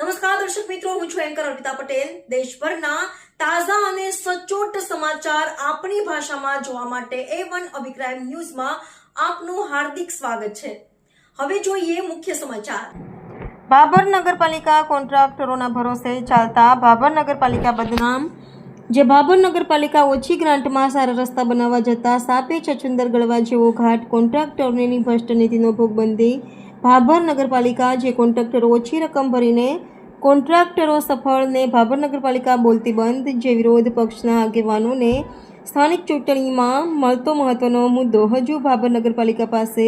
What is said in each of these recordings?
નમસ્કાર, દર્શક મિત્રો, હું છું એન્કર અર્પિતા પટેલ. દેશભરના તાજા અને સચોટ સમાચાર આપણી ભાષામાં જોવા માટે એ વન અભિપ્રાય ન્યૂઝમાં આપનું હાર્દિક સ્વાગત છે. હવે જોઈએ મુખ્ય સમાચાર. ભાભર નગરપાલિકા કોન્ટ્રાક્ટરોના ભરોસે ચાલતા ભાભર નગરપાલિકા બદનામ. જે ભાભર નગરપાલિકા ઓછી ગ્રાન્ટમાં સારા રસ્તા બનાવવા જતા સાપે છછુંદર ગળવા જેવો ઘાટ કોન્ટ્રાક્ટરોની ભ્રષ્ટ નીતિનો ભોગ બનતી ભાભર નગરપાલિકા જે કોન્ટ્રાક્ટરો ઓછી રકમ ભરીને કોન્ટ્રાક્ટરો સફળને ભાભર નગરપાલિકા બોલતી બંધ જે વિરોધ પક્ષના આગેવાનોને સ્થાનિક ચૂંટણીમાં મળતો મહત્વનો મુદ્દો હજુ ભાભર નગરપાલિકા પાસે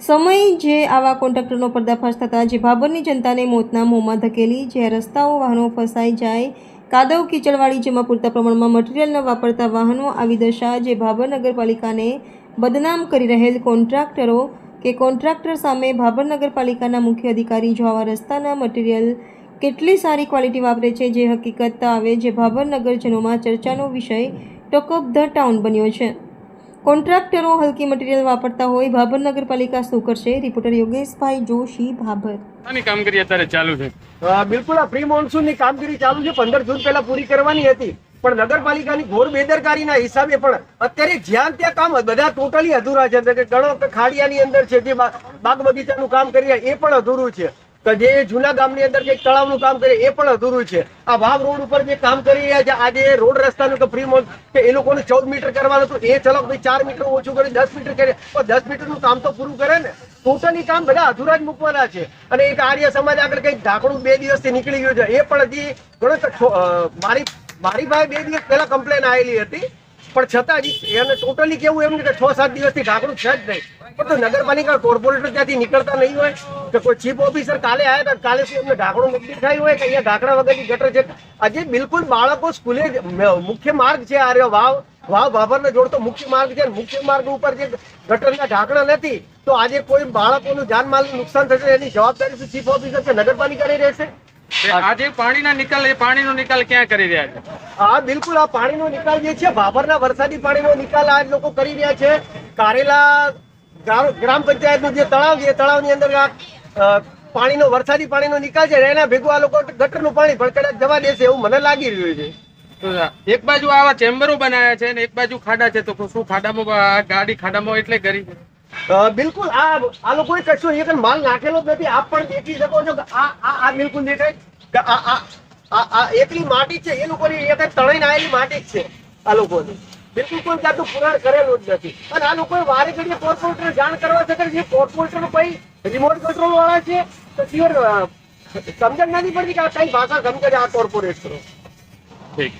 સમય જે આવા કોન્ટ્રાક્ટરનો પર્દાફાશ થતાં જે ભાભરની જનતાને મોતના મોંમાં ધકેલી જે રસ્તાઓ, વાહનો ફસાઈ જાય, કાદવ કીચડવાળી જેમાં પૂરતા પ્રમાણમાં મટીરિયલ ન વાપરતા વાહનો આવી દશા જે ભાભર નગરપાલિકાને બદનામ કરી રહેલ કોન્ટ્રાક્ટરો કે કોન્ટ્રાક્ટર સામે ભાભર નગરપાલિકાના મુખ્ય અધિકારી જો આવા રસ્તાના મટીરિયલ કેટલી સારી ક્વોલિટી વાપરે છે જે હકીકત આવે જે ભાભર નગરજનોમાં ચર્ચાનો વિષય ટોક ઓફ ધ ટાઉન બન્યો છે. કોન્ટ્રાક્ટરો હલકી મટીરીયલ વાપરતા હોય ભાભર નગરપાલિકા શું કરશે? રિપોર્ટર યોગેશભાઈ જોશી ભાભર. આની કામગીરી અત્યારે ચાલુ છે. બિલકુલ આ પ્રી મોન્સૂનની કામગીરી ચાલુ છે. પંદર જૂન પહેલા પૂરી કરવાની હતી. પણ નગરપાલિકાની ઘોર બેદરકારીના હિસાબે પણ અત્યારે જ્યાં ત્યાં કામ બધા ટોટલી અધૂરા છે. ગણો ખાડિયાની અંદર છે, જે બાગ બગીચાનું કામ કરી રહ્યા, એ પણ અધૂરું છે. જે જૂના ગામની અંદર જે તળાવનું કામ કરે, એ પણ અધૂરું છે. આ વાવ રોડ ઉપર જે કામ કરી રહ્યા છે આજે રોડ રસ્તાનું કે ફ્રી મોડ કે એ લોકોને ચૌદ મીટર કરવાનું હતું, એ ચલો ભાઈ ચાર મીટર ઓછું કરી, દસ મીટર કરે, તો દસ મીટરનું કામ તો પૂરું કરે ને. ટોટલી કામ બધા અધૂરા જ મૂકવાના છે. અને એક આર્ય સમાજ આગળ કંઈક ઢાંકણું બે દિવસથી નીકળી ગયું છે, એ પણ હજી ઘણો મારી મારી પાસે બે દિવસ પહેલા કમ્પ્લેન આવેલી હતી. પણ છતાં જ એને ટોટલી કેવું એમ કે છ સાત દિવસથી ઢાંકણું છે જ નહીં. પણ તો નગરપાલિકા કોર્પોરેટર ત્યાંથી નીકળતા નહીં હોય કે કોઈ ચીફ ઓફિસર કાલે આવ્યા હતા, કાલે શું એમને ઢાંકણું મૂકી થાય હોય કે અહીંયા ઢાંકણા વગરની ગટર છે. આજે બિલકુલ બાળકો સ્કૂલે મુખ્ય માર્ગ છે આ વાવ. વાવ ભાભરને જોડતો મુખ્ય માર્ગ છે, મુખ્ય માર્ગ ઉપર જે ગટરના ઢાંકણા નથી, તો આજે કોઈ બાળકોનું જાનમાલનું નુકસાન થશે, એની જવાબદારી ચીફ ઓફિસર કે નગરપાલિકાની રહેશે? તે આ જે પાણીના નિકાલ એ પાણીનો નિકાલ ક્યાં કરી રહ્યા છે? હા બિલકુલ આ પાણીનો નિકાલ જે છે ભાભરના વરસાદી પાણીનો નિકાલ આ લોકો કરી રહ્યા છે. કારેલા ગ્રામ પંચાયતનું જે તળાવ છે તળાવની અંદર આ પાણીનો વરસાદી પાણીનો નિકાલ છે એના ભેગું આ લોકો ગટરનું પાણી ભડકડા જવા દેશે એવું મને લાગી રહ્યું છે. એક બાજુ આવા ચેમ્બરો બનાવ્યા છે અને એક બાજુ ખાડા છે તો શું ખાડામાં ગાડી ખાડામાં એટલે કરી છે? બિલકુલ આ આ લોકોએ કશું એક માલ નાખેલો જ નથી. આપ પણ દેખી શકો છો આ આ બિલકુલ દેખાય. એકલી માટી છે, એ લોકોની એક તણાઈને આવેલી માટી જ છે, આ લોકોની. બિલકુલ કોઈ જાતનું પુરાણ કરેલું જ નથી. અને આ લોકોએ વારે ઘડીએ કોર્પોરેટર જાણ કરવા છતાં જે કોર્પોરેટર કોઈ રિમોટ કંટ્રોલ વાળા છે, તો જીવન સમજણ નથી પડતી કે આ કઈ ભાષા સમજે આ કોર્પોરેટરો ઠીક.